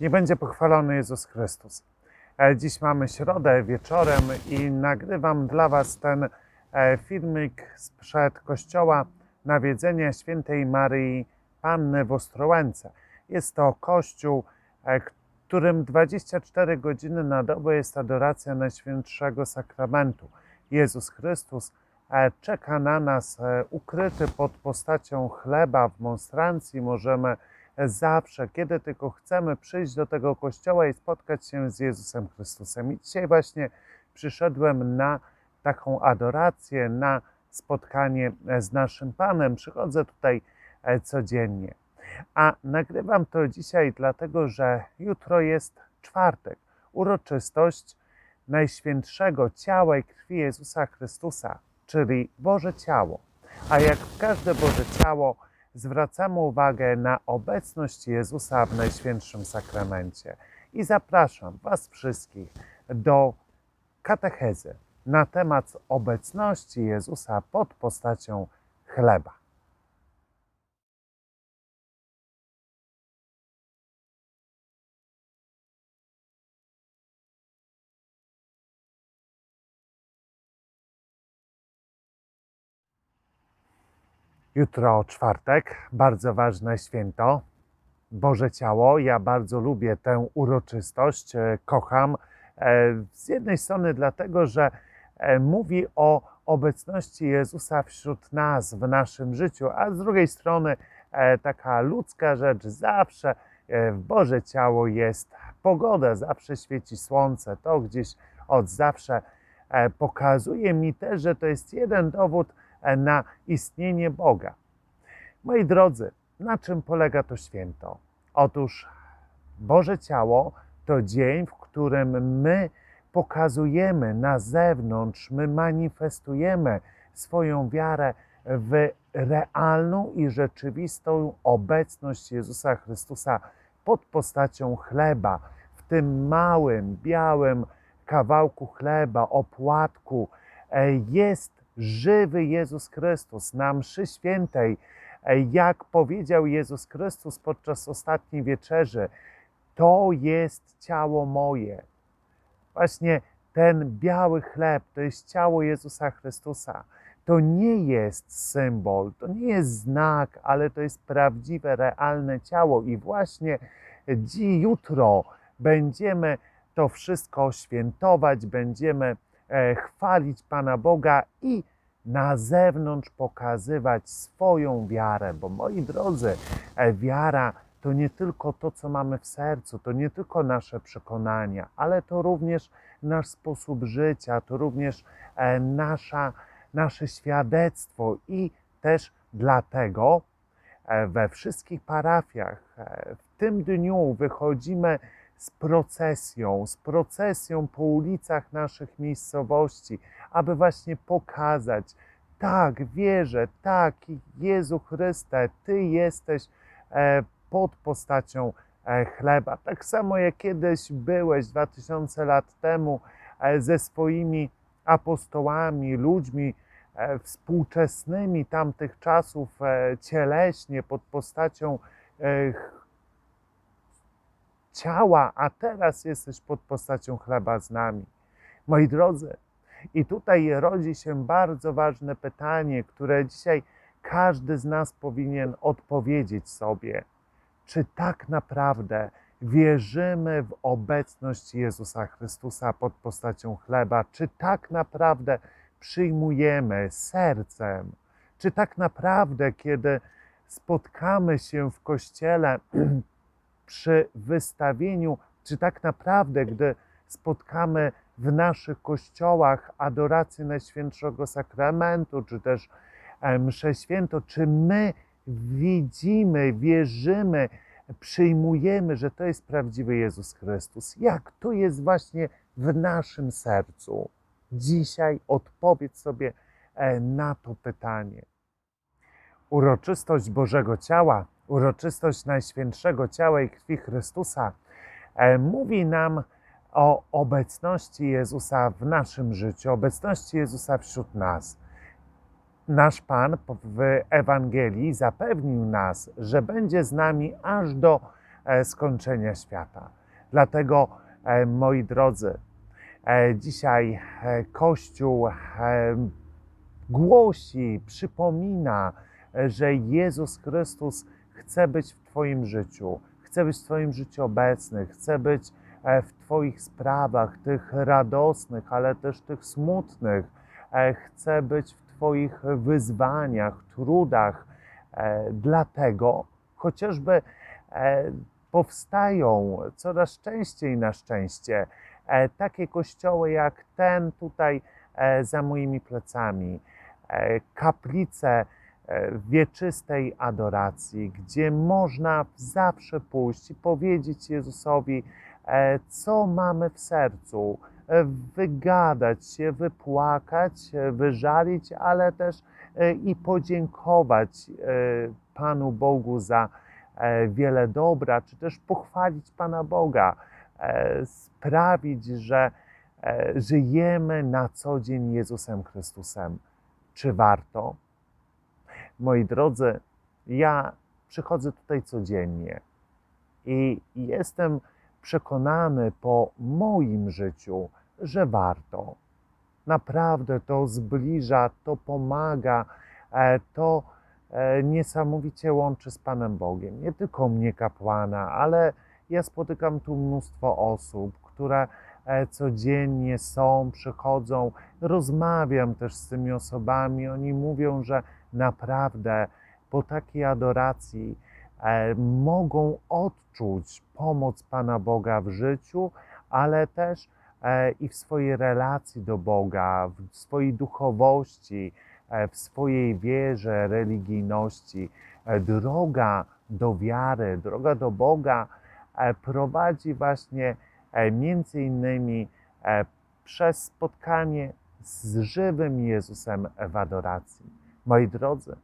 Nie będzie pochwalony Jezus Chrystus. E, Dziś mamy środę wieczorem i nagrywam dla Was ten e, filmik sprzed kościoła Nawiedzenia Świętej Maryi Panny w Ostrołęce. Jest to kościół, e, którym 24 godziny na dobę jest adoracja Najświętszego Sakramentu. Jezus Chrystus czeka na nas ukryty pod postacią chleba w monstrancji. Możemy zawsze, kiedy tylko chcemy przyjść do tego kościoła i spotkać się z Jezusem Chrystusem. I dzisiaj właśnie przyszedłem na taką adorację, na spotkanie z naszym Panem. Przychodzę tutaj e, codziennie. A nagrywam to dzisiaj dlatego, że jutro jest czwartek, uroczystość Najświętszego Ciała i Krwi Jezusa Chrystusa, czyli Boże Ciało. A jak każde Boże Ciało, zwracamy uwagę na obecność Jezusa w Najświętszym Sakramencie. I zapraszam Was wszystkich do katechezy na temat obecności Jezusa pod postacią chleba. Jutro czwartek, bardzo ważne święto. Boże Ciało. Ja bardzo lubię tę uroczystość, e, kocham. E, Z jednej strony dlatego, że e, mówi o obecności Jezusa wśród nas, w naszym życiu, a z drugiej strony taka ludzka rzecz, zawsze w Boże Ciało jest pogoda, zawsze świeci słońce. To gdzieś od zawsze pokazuje mi też, że to jest jeden dowód na istnienie Boga. Moi drodzy, na czym polega to święto? Otóż Boże Ciało to dzień, w którym my pokazujemy na zewnątrz, my manifestujemy swoją wiarę w realną i rzeczywistą obecność Jezusa Chrystusa pod postacią chleba. W tym małym, białym kawałku chleba, opłatku e, jest żywy Jezus Chrystus. Na mszy świętej jak powiedział Jezus Chrystus podczas ostatniej wieczerzy, to jest ciało moje. Właśnie ten biały chleb to jest ciało Jezusa Chrystusa. To nie jest symbol, to nie jest znak, ale to jest prawdziwe, realne ciało. I właśnie dziś, jutro będziemy to wszystko świętować, będziemy chwalić Pana Boga i na zewnątrz pokazywać swoją wiarę, bo moi drodzy, e, wiara to nie tylko to, co mamy w sercu, to nie tylko nasze przekonania, ale to również nasz sposób życia, to również e, nasza, nasze świadectwo. I też dlatego e, we wszystkich parafiach w tym dniu wychodzimy z procesją, z procesją po ulicach naszych miejscowości, aby właśnie pokazać, tak, wierzę, tak, Jezu Chryste, Ty jesteś e, pod postacią e, chleba. Tak samo jak kiedyś byłeś 2000 lat temu e, ze swoimi apostołami, ludźmi współczesnymi tamtych czasów, cieleśnie, pod postacią ciała, a teraz jesteś pod postacią chleba z nami. Moi drodzy, i tutaj rodzi się bardzo ważne pytanie, które dzisiaj każdy z nas powinien odpowiedzieć sobie. Czy tak naprawdę wierzymy w obecność Jezusa Chrystusa pod postacią chleba? Czy tak naprawdę przyjmujemy sercem? Czy tak naprawdę, kiedy spotkamy się w kościele przy wystawieniu, czy tak naprawdę, gdy spotkamy w naszych kościołach adorację Najświętszego Sakramentu, czy też mszę święto, czy my widzimy, wierzymy, przyjmujemy, że to jest prawdziwy Jezus Chrystus. Jak to jest właśnie w naszym sercu? Dzisiaj odpowiedz sobie e, na to pytanie. Uroczystość Bożego Ciała, uroczystość Najświętszego Ciała i Krwi Chrystusa e, mówi nam, o obecności Jezusa w naszym życiu, obecności Jezusa wśród nas. Nasz Pan w Ewangelii zapewnił nas, że będzie z nami aż do e, skończenia świata. Dlatego, e, moi drodzy, dzisiaj Kościół głosi, przypomina, że Jezus Chrystus chce być w Twoim życiu, chce być w Twoim życiu obecny, chce być e, w Twoich sprawach, tych radosnych, ale też tych smutnych, e, chce być w Twoich wyzwaniach, trudach. E, Dlatego chociażby powstają coraz częściej na szczęście takie kościoły jak ten tutaj za moimi plecami, kaplice wieczystej adoracji, gdzie można zawsze pójść i powiedzieć Jezusowi, e, co mamy w sercu, e, wygadać się, wypłakać, e, wyżalić, ale też i podziękować Panu Bogu za wiele dobra, czy też pochwalić Pana Boga, sprawić, że żyjemy na co dzień Jezusem Chrystusem. Czy warto? Moi drodzy, ja przychodzę tutaj codziennie i jestem przekonany po moim życiu, że warto. Naprawdę to zbliża, to pomaga, e, to e, niesamowicie łączy z Panem Bogiem. Nie tylko mnie, kapłana, ale ja spotykam tu mnóstwo osób, które codziennie są, przychodzą, rozmawiam też z tymi osobami. Oni mówią, że naprawdę po takiej adoracji e, mogą odczuć pomoc Pana Boga w życiu, ale też e, i w swojej relacji do Boga, w swojej duchowości, e, w swojej wierze, religijności. E, Droga do wiary, droga do Boga e, prowadzi właśnie e, między innymi e, przez spotkanie z żywym Jezusem w adoracji. Moi drodzy,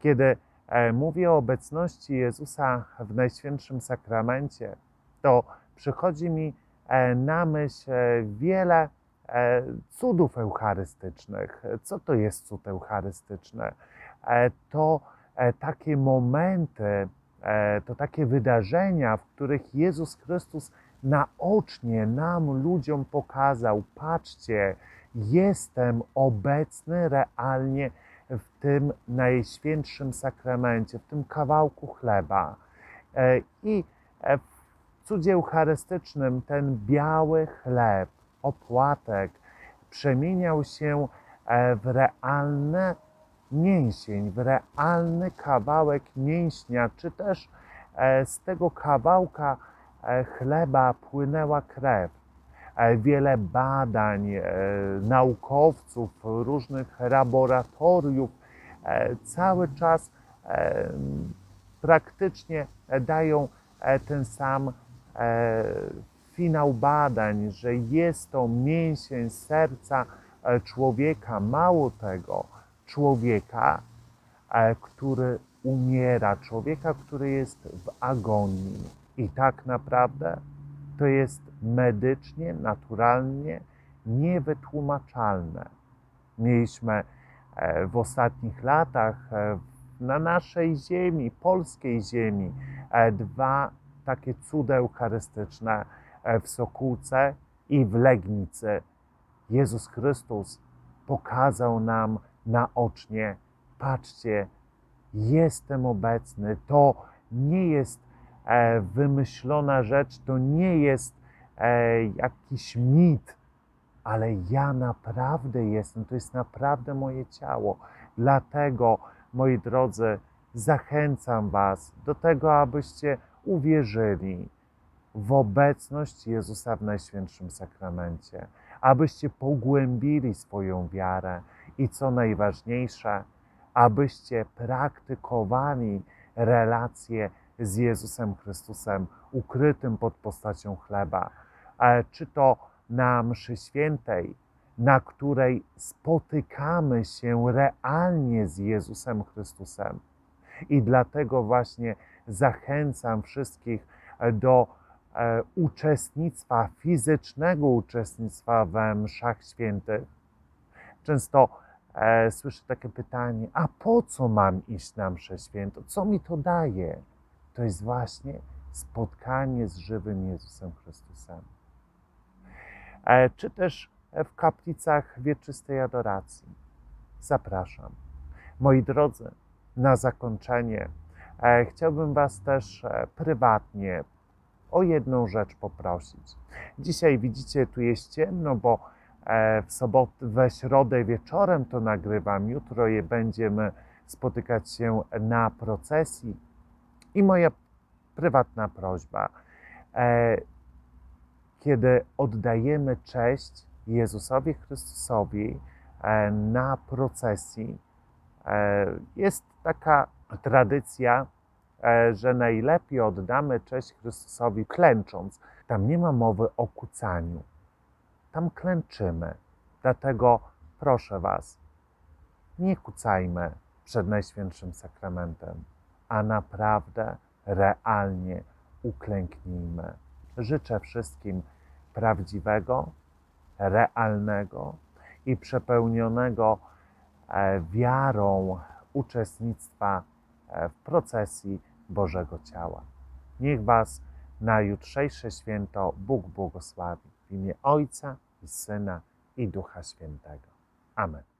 kiedy e, mówię o obecności Jezusa w Najświętszym Sakramencie, to przychodzi mi e, na myśl e, wiele e, cudów eucharystycznych. Co to jest cud eucharystyczny? E, To e, takie momenty, e, to takie wydarzenia, w których Jezus Chrystus naocznie nam, ludziom pokazał: patrzcie, jestem obecny realnie w tym najświętszym sakramencie, w tym kawałku chleba. E, I e, w cudzie eucharystycznym ten biały chleb, opłatek, przemieniał się e, w realny mięsień, w realny kawałek mięśnia, czy też z tego kawałka chleba płynęła krew. E, Wiele badań e, naukowców, różnych laboratoriów e, cały czas e, praktycznie dają e, ten sam e, finał badań, że jest to mięsień serca e, człowieka, mało tego, człowieka, e, który umiera, człowieka, który jest w agonii. I tak naprawdę to jest medycznie, naturalnie niewytłumaczalne. Mieliśmy e, w ostatnich latach e, na naszej ziemi, polskiej ziemi, e, dwa takie cuda eucharystyczne w Sokółce i w Legnicy. Jezus Chrystus pokazał nam naocznie, patrzcie, jestem obecny. To nie jest wymyślona rzecz, to nie jest e, jakiś mit, ale ja naprawdę jestem, to jest naprawdę moje ciało. Dlatego, moi drodzy, zachęcam Was do tego, abyście uwierzyli w obecność Jezusa w Najświętszym Sakramencie, abyście pogłębili swoją wiarę i co najważniejsze, abyście praktykowali relacje z Jezusem Chrystusem ukrytym pod postacią chleba. E, Czy to na mszy świętej, na której spotykamy się realnie z Jezusem Chrystusem. I dlatego właśnie zachęcam wszystkich e, do e, uczestnictwa, fizycznego uczestnictwa we mszach świętych. Często słyszę takie pytanie, a po co mam iść na mszę świętą? Co mi to daje? To jest właśnie spotkanie z żywym Jezusem Chrystusem. E, Czy też w kaplicach wieczystej adoracji. Zapraszam. Moi drodzy, na zakończenie e, chciałbym Was też e, prywatnie o jedną rzecz poprosić. Dzisiaj widzicie, tu jest ciemno, bo w sobotę, we środę wieczorem to nagrywam. Jutro je będziemy spotykać się na procesji. I moja prywatna prośba. E, kiedy oddajemy cześć Jezusowi Chrystusowi e, na procesji, e, jest taka tradycja, że najlepiej oddamy cześć Chrystusowi klęcząc. Tam nie ma mowy o kucaniu. Tam klęczymy. Dlatego proszę Was, nie kucajmy przed Najświętszym Sakramentem, a naprawdę, realnie uklęknijmy. Życzę wszystkim prawdziwego, realnego i przepełnionego e, wiarą uczestnictwa e, w procesji Bożego Ciała. Niech Was na jutrzejsze święto Bóg błogosławi w imię Ojca i Syna i Ducha Świętego. Amen.